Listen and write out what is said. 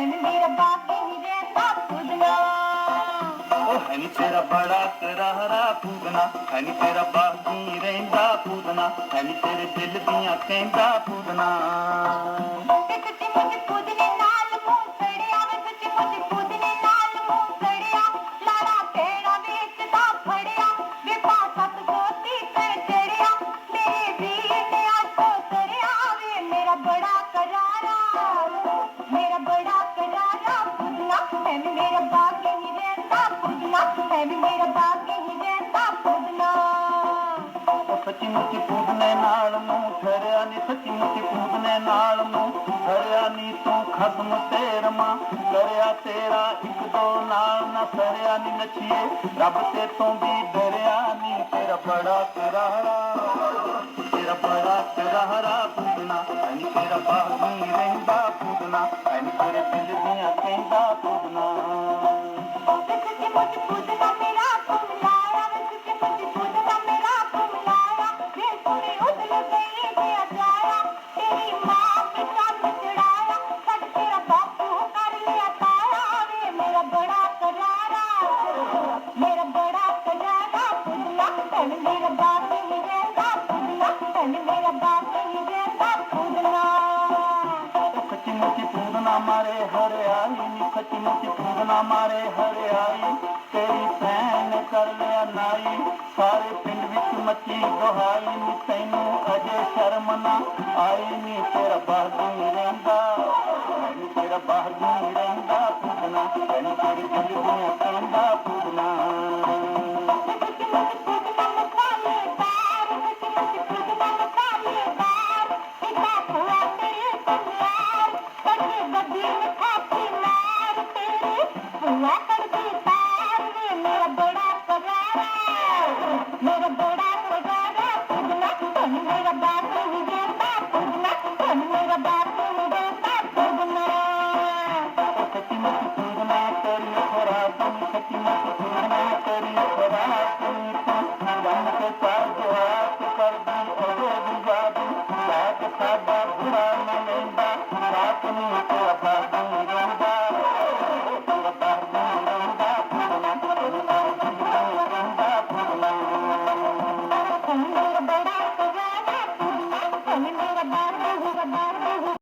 ਭੈਣ ਮੇਰਾ ਬਾਪ ਹੀ ਰਹਿੰਦਾ ਪੁੱਜਣਾ। ਉਹ ਹੈ ਨੀ ਤੇਰਾ ਬੜਾ ਕਰਾਰਾ ਪੁੱਜਣਾ। ਹੈ ਨੀ ਤੇਰਾ ਬਾਪ ਹੀ ਰਹਿੰਦਾ ਪੁੱਜਣਾ। ਹੈ ਨੀ ਤੇਰੇ ਦਿਲ ਦੀਆਂ ਕਹਿੰਦਾ ਪੁੱਜਣਾ। ਇੱਕ ਚਿੰਗ ਵੇ ਮੇਰਾ ਬਾਗੀ ਹੀ ਰਹਿੰਦਾ ਪੁੱਦਨਾ ਹੈ ਵੇ ਮੇਰਾ ਬਾਗੀ ਹੀ ਰਹਿੰਦਾ ਪੁੱਦਨਾ ਸੱਚੀ ਮੁੱਚੀ ਪੂਦਨੇ ਨਾਲ ਮੂੰਹ ਠਰਿਆ ਨੀ ਸੱਚੀ ਮੁੱਚੀ ਪੂਦਨੇ ਨਾਲ ਮੂੰਹ ਠਰਿਆ ਨੀ, ਤੂੰ ਖਤਮ ਤੇਰਮਾ ਕਰਿਆ ਤੇਰਾ ਇੱਕ ਦੋ ਨਾਲ ਨਾ ਸਰਿਆ ਨੀ ਨੱਚੀਏ, ਰੱਬ ਤੇ ਤੋਂ ਵੀ ਡਰਿਆ ਨੀ, ਤੇਰਾ ਬੜਾ ਕਰਾਰਾ ਤੇਰਾ ਬੜਾ ਕਰਾਰਾ ਪੂਦਨਾ ਐਨੀ ਤੇਰਾ ਬਾਗੀ ਰਹਿੰਦਾ। ਪੂਦਨਾ ਐਨੀ ਤੇਰੇ ਦਿਲ ਦੀਆਂ ਕਹਿੰਦਾ ਪੂਦਨਾ ਮੇਰਾ ਬੜਾ ਵੇ ਸੱਚੀ ਮੁੱਚ ਪੁੱਦਨਾ ਮੁੱਚੀ ਪੂਦਨਾ ਮਾਰੇ ਹਰਿਆਈ ਤੇਰੀ ਭੈਣ ਨੇ ਕਰ ਲਿਆ ਨਾਈ ਸਾਰੇ ਪਿੰਡ ਵਿੱਚ ਮੱਚੀ ਦੁਹਾਈ ਨੀ ਤੈਨੂੰ ਅਜੇ ਸ਼ਰਮ ਨਾ ਆਈ ਨੀ ਤੇਰਾ ਬਾਗੀ ਰਹਿੰਦਾ ਨੀ ਤੇਰਾ ਬਾਗੀ ਰਹਿੰਦਾ